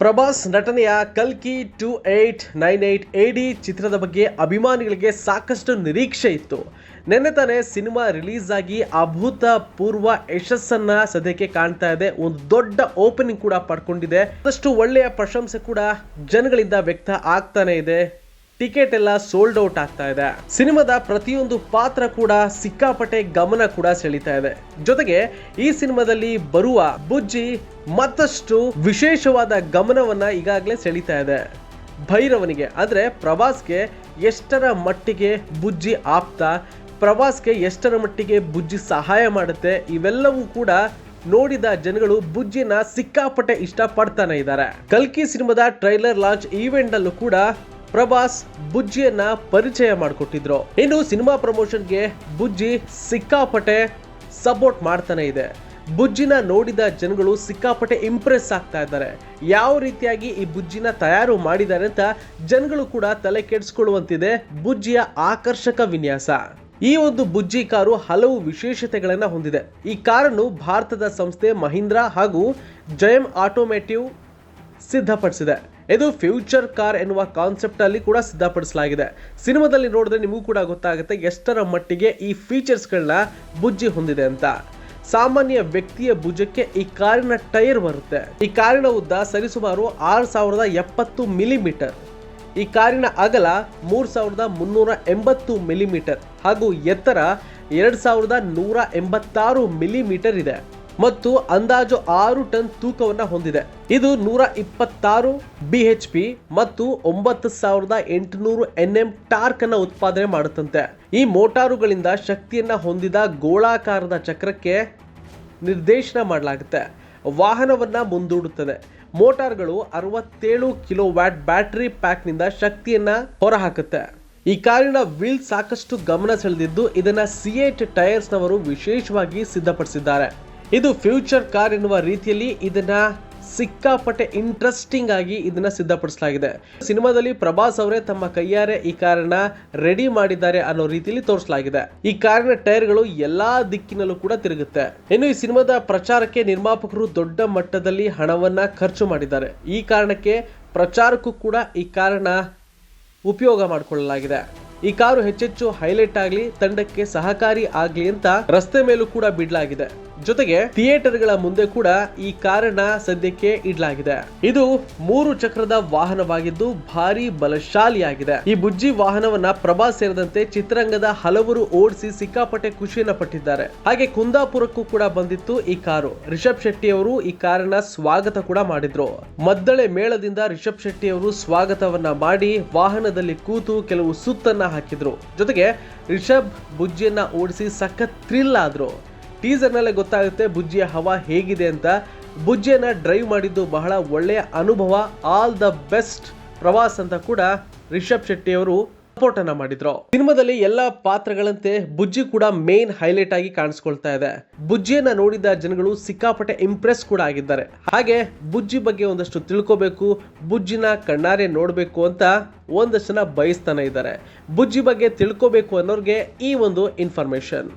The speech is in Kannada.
ಪ್ರಭಾಸ್ ನಟನೆಯ ಕಲ್ಕಿ two eight nine eight D ಚಿತ್ರದ ಬಗ್ಗೆ ಅಭಿಮಾನಿಗಳಿಗೆ ಸಾಕಷ್ಟು ನಿರೀಕ್ಷೆ ಇತ್ತು. ನಿನ್ನೆ ತಾನೇ ಸಿನಿಮಾ ರಿಲೀಸ್ ಆಗಿ ಅಭೂತಪೂರ್ವ ಯಶಸ್ಸನ್ನ ಸದ್ಯಕ್ಕೆ ಕಾಣ್ತಾ ಇದೆ. ಒಂದು ದೊಡ್ಡ ಓಪನಿಂಗ್ ಕೂಡ ಪಡ್ಕೊಂಡಿದೆ. ಅದಷ್ಟು ಒಳ್ಳೆಯ ಪ್ರಶಂಸೆ ಕೂಡ ಜನಗಳಿಂದ ವ್ಯಕ್ತ ಆಗ್ತಾನೆ ಇದೆ. ಟಿಕೆಟ್ ಎಲ್ಲ ಸೋಲ್ಡ್ ಔಟ್ ಆಗ್ತಾ ಇದೆ. ಸಿನಿಮಾದ ಪ್ರತಿಯೊಂದು ಪಾತ್ರ ಕೂಡ ಸಿಕ್ಕಾಪಟ್ಟೆ ಗಮನ ಕೂಡ ಸೆಳೀತಾ ಇದೆ. ಜೊತೆಗೆ ಈ ಸಿನಿಮಾದಲ್ಲಿ ಬರುವ ಬುಜ್ಜಿ ಮತ್ತಷ್ಟು ವಿಶೇಷವಾದ ಗಮನವನ್ನ ಈಗಾಗಲೇ ಸೆಳೀತಾ ಇದೆ. ಭೈರವನಿಗೆ ಅಂದ್ರೆ ಪ್ರವಾಸ್ಗೆ ಎಷ್ಟರ ಮಟ್ಟಿಗೆ ಬುಜ್ಜಿ ಆಪ್ತ, ಪ್ರವಾಸ್ಗೆ ಎಷ್ಟರ ಮಟ್ಟಿಗೆ ಬುಜ್ಜಿ ಸಹಾಯ ಮಾಡುತ್ತೆ, ಇವೆಲ್ಲವೂ ಕೂಡ ನೋಡಿದ ಜನಗಳು ಬುಜ್ಜಿನ ಸಿಕ್ಕಾಪಟ್ಟೆ ಇಷ್ಟಪಡ್ತಾನೆ ಇದ್ದಾರೆ. ಕಲ್ಕಿ ಸಿನಿಮಾದ ಟ್ರೈಲರ್ ಲಾಂಚ್ ಈವೆಂಟ್ ಅಲ್ಲೂ ಕೂಡ ಪ್ರಭಾಸ್ ಬುಜ್ಜಿಯನ್ನ ಪರಿಚಯ ಮಾಡಿಕೊಟ್ಟಿದ್ರು. ಇನ್ನು ಸಿನಿಮಾ ಪ್ರಮೋಷನ್ಗೆ ಬುಜ್ಜಿ ಸಿಕ್ಕಾಪಟೆ ಸಪೋರ್ಟ್ ಮಾಡ್ತಾನೆ ಇದೆ. ಬುಜ್ಜಿನ ನೋಡಿದ ಜನಗಳು ಸಿಕ್ಕಾಪಟ್ಟೆ ಇಂಪ್ರೆಸ್ ಆಗ್ತಾ ಇದ್ದಾರೆ. ಯಾವ ರೀತಿಯಾಗಿ ಈ ಬುಜ್ಜಿನ ತಯಾರು ಮಾಡಿದ್ದಾರೆ ಅಂತ ಜನಗಳು ಕೂಡ ತಲೆ ಕೆಡಿಸ್ಕೊಳ್ಳುವಂತಿದೆ ಬುಜ್ಜಿಯ ಆಕರ್ಷಕ ವಿನ್ಯಾಸ. ಈ ಒಂದು ಬುಜ್ಜಿ ಕಾರು ಹಲವು ವಿಶೇಷತೆಗಳನ್ನು ಹೊಂದಿದೆ. ಈ ಕಾರನ್ನು ಭಾರತದ ಸಂಸ್ಥೆ ಮಹೀಂದ್ರಾ ಹಾಗೂ ಜಯಮ್ ಆಟೋಮೇಟಿವ್ ಸಿದ್ಧಪಡಿಸಿದೆ. ಇದು ಫ್ಯೂಚರ್ ಕಾರ್ ಎನ್ನುವ ಕಾನ್ಸೆಪ್ಟ್ ಅಲ್ಲಿ ಕೂಡ ಸಿದ್ಧಪಡಿಸಲಾಗಿದೆ. ಸಿನಿಮಾದಲ್ಲಿ ನೋಡಿದ್ರೆ ನಿಮಗೂ ಕೂಡ ಗೊತ್ತಾಗುತ್ತೆ ಎಷ್ಟರ ಮಟ್ಟಿಗೆ ಈ ಫೀಚರ್ಸ್ಗಳನ್ನ ಬುಜ್ಜಿ ಹೊಂದಿದೆ ಅಂತ. ಸಾಮಾನ್ಯ ವ್ಯಕ್ತಿಯ ಭುಜಕ್ಕೆ ಈ ಕಾರಿನ ಟೈರ್ ಬರುತ್ತೆ. ಈ ಕಾರಿನ ಉದ್ದ ಸರಿಸುಮಾರು ಆರು ಸಾವಿರದ ಎಪ್ಪತ್ತು ಮಿಲಿಮೀಟರ್. ಈ ಕಾರಿನ ಅಗಲ ಮೂರು ಸಾವಿರದ ಮುನ್ನೂರ ಎಂಬತ್ತು ಮಿಲಿಮೀಟರ್ ಹಾಗೂ ಎತ್ತರ ಎರಡು ಸಾವಿರದ ನೂರ ಎಂಬತ್ತಾರು ಮಿಲಿಮೀಟರ್ ಇದೆ. ಮತ್ತು ಅಂದಾಜು ಆರು ಟನ್ ತೂಕವನ್ನ ಹೊಂದಿದೆ. ಇದು ನೂರ ಇಪ್ಪತ್ತಾರು ಬಿ ಎಚ್ ಪಿ ಮತ್ತು ಒಂಬತ್ತು ಸಾವಿರದ ಎಂಟುನೂರು ಎನ್ ಎಂ ಟಾರ್ಕ್ ಅನ್ನು ಉತ್ಪಾದನೆ ಮಾಡುತ್ತಂತೆ. ಈ ಮೋಟಾರುಗಳಿಂದ ಶಕ್ತಿಯನ್ನ ಹೊಂದಿದ ಗೋಳಾಕಾರದ ಚಕ್ರಕ್ಕೆ ನಿರ್ದೇಶನ ಮಾಡಲಾಗುತ್ತೆ. ವಾಹನವನ್ನ ಮುಂದೂಡುತ್ತದೆ. ಮೋಟಾರ್ಗಳು ಅರವತ್ತೇಳು ಕಿಲೋ ವ್ಯಾಟ್ ಬ್ಯಾಟರಿ ಪ್ಯಾಕ್ನಿಂದ ಶಕ್ತಿಯನ್ನ ಹೊರಹಾಕುತ್ತೆ. ಈ ಕಾರಿನ ವೀಲ್ ಸಾಕಷ್ಟು ಗಮನ ಸೆಳೆದಿದ್ದು ಇದನ್ನು ಸಿಯೇಟ್ ಟೈರ್ಸ್ನವರು ವಿಶೇಷವಾಗಿ ಸಿದ್ಧಪಡಿಸಿದ್ದಾರೆ. ಇದು ಫ್ಯೂಚರ್ ಕಾರ್ ಎನ್ನುವ ರೀತಿಯಲ್ಲಿ ಇದನ್ನ ಸಿಕ್ಕಾಪಟ್ಟೆ ಇಂಟ್ರೆಸ್ಟಿಂಗ್ ಆಗಿ ಇದನ್ನ ಸಿದ್ಧಪಡಿಸಲಾಗಿದೆ. ಸಿನಿಮಾದಲ್ಲಿ ಪ್ರಭಾಸ್ ಅವರೇ ತಮ್ಮ ಕೈಯಾರೆ ಈ ಕಾರನ್ನ ರೆಡಿ ಮಾಡಿದ್ದಾರೆ ಅನ್ನೋ ರೀತಿಯಲ್ಲಿ ತೋರಿಸಲಾಗಿದೆ. ಈ ಕಾರಿನ ಟೈರ್ಗಳು ಎಲ್ಲಾ ದಿಕ್ಕಿನಲ್ಲೂ ಕೂಡ ತಿರುಗುತ್ತೆ. ಇನ್ನು ಈ ಸಿನಿಮಾದ ಪ್ರಚಾರಕ್ಕೆ ನಿರ್ಮಾಪಕರು ದೊಡ್ಡ ಮಟ್ಟದಲ್ಲಿ ಹಣವನ್ನ ಖರ್ಚು ಮಾಡಿದ್ದಾರೆ. ಈ ಕಾರಣಕ್ಕೆ ಪ್ರಚಾರಕ್ಕೂ ಕೂಡ ಈ ಕಾರಣ ಉಪಯೋಗ ಮಾಡಿಕೊಳ್ಳಲಾಗಿದೆ. ಈ ಕಾರು ಹೆಚ್ಚೆಚ್ಚು ಹೈಲೈಟ್ ಆಗಲಿ, ತಂಡಕ್ಕೆ ಸಹಕಾರಿ ಆಗ್ಲಿ ಅಂತ ರಸ್ತೆ ಮೇಲೂ ಕೂಡ ಬಿಡಲಾಗಿದೆ. ಜೊತೆಗೆ ಥಿಯೇಟರ್ಗಳ ಮುಂದೆ ಕೂಡ ಈ ಕಾರನ್ನ ಸದ್ಯಕ್ಕೆ ಇಡಲಾಗಿದೆ. ಇದು ಮೂರು ಚಕ್ರದ ವಾಹನವಾಗಿದ್ದು ಭಾರಿ ಬಲಶಾಲಿಯಾಗಿದೆ. ಈ ಬುಜ್ಜಿ ವಾಹನವನ್ನ ಪ್ರಭಾ ಸೇರಿದಂತೆ ಚಿತ್ರರಂಗದ ಹಲವರು ಓಡಿಸಿ ಸಿಕ್ಕಾಪಟ್ಟೆ ಖುಷಿಯನ್ನ ಪಟ್ಟಿದ್ದಾರೆ. ಹಾಗೆ ಕುಂದಾಪುರಕ್ಕೂ ಕೂಡ ಬಂದಿತ್ತು ಈ ಕಾರು. ರಿಷಬ್ ಶೆಟ್ಟಿ ಅವರು ಈ ಕಾರನ್ನ ಸ್ವಾಗತ ಕೂಡ ಮಾಡಿದ್ರು. ಮದ್ದಳೆ ಮೇಳದಿಂದ ರಿಷಬ್ ಶೆಟ್ಟಿ ಅವರು ಸ್ವಾಗತವನ್ನ ಮಾಡಿ ವಾಹನದಲ್ಲಿ ಕೂತು ಕೆಲವು ಸುತ್ತನ್ನ ಹಾಕಿದ್ರು. ಜೊತೆಗೆ ರಿಷಬ್ ಬುಜ್ಜಿಯನ್ನ ಓಡಿಸಿ ಸಖತ್ ಥ್ರಿಲ್ ಆದ್ರು. ಟೀಸರ್ನಲ್ಲೇ ಗೊತ್ತಾಗುತ್ತೆ ಬುಜ್ಜಿಯ ಹವಾ ಹೇಗಿದೆ ಅಂತ. ಬುಜ್ಜಿಯನ್ನ ಡ್ರೈವ್ ಮಾಡಿದ್ದು ಬಹಳ ಒಳ್ಳೆಯ ಅನುಭವ, ಆಲ್ ದ ಬೆಸ್ಟ್ ಪ್ರವಾಸ್ ಅಂತ ಕೂಡ ರಿಷಬ್ ಶೆಟ್ಟಿ ಅವರು ಸಪೋರ್ಟ್ ಅನ್ನ ಮಾಡಿದ್ರು. ಸಿನಿಮಾದಲ್ಲಿ ಎಲ್ಲ ಪಾತ್ರಗಳಂತೆ ಬುಜ್ಜಿ ಕೂಡ ಮೇನ್ ಹೈಲೈಟ್ ಆಗಿ ಕಾಣಿಸ್ಕೊಳ್ತಾ ಇದೆ. ಬುಜ್ಜಿಯನ್ನ ನೋಡಿದ ಜನಗಳು ಸಿಕ್ಕಾಪಟ್ಟೆ ಇಂಪ್ರೆಸ್ ಕೂಡ ಆಗಿದ್ದಾರೆ. ಹಾಗೆ ಬುಜ್ಜಿ ಬಗ್ಗೆ ಒಂದಷ್ಟು ತಿಳ್ಕೋಬೇಕು, ಬುಜ್ಜಿನ ಕಣ್ಣಾರೆ ನೋಡಬೇಕು ಅಂತ ಒಂದಷ್ಟು ಜನ ಬಯಸ್ತಾನೆ ಇದ್ದಾರೆ. ಬುಜ್ಜಿ ಬಗ್ಗೆ ತಿಳ್ಕೋಬೇಕು ಅನ್ನೋರ್ಗೆ ಈ ಒಂದು ಇನ್ಫಾರ್ಮೇಶನ್